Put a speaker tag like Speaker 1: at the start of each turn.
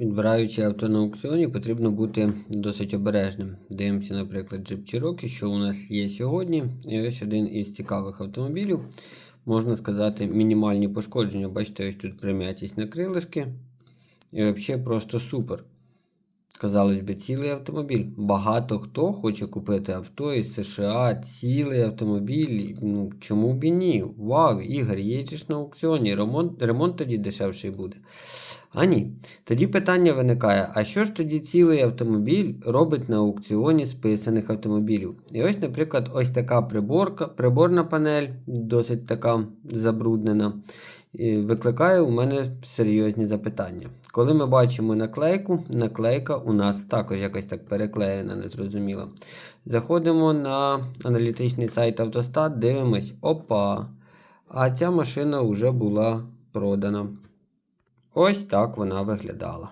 Speaker 1: Підбираючи авто на аукціоні, потрібно бути досить обережним. Дивимося, наприклад, Jeep Cherokee, що у нас є сьогодні. І ось один із цікавих автомобілів. Можна сказати, мінімальні пошкодження. Бачите, ось тут прим'ятість на крилишки. І взагалі просто супер. Казалось би, цілий автомобіль. Багато хто хоче купити авто із США, цілий автомобіль. Ну, чому б і ні? Вау, Ігор, їдеш на аукціоні, ремонт, ремонт тоді дешевший буде. А ні. Тоді питання виникає: а що ж тоді цілий автомобіль робить на аукціоні списаних автомобілів? І ось, наприклад, ось така приборка, приборна панель, досить така забруднена, викликає у мене серйозні запитання. Коли ми бачимо наклейку, наклейка у нас також якось так переклеєна, незрозуміло. Заходимо на аналітичний сайт Автостат, дивимось, опа. А ця машина вже була продана. Ось так вона виглядала.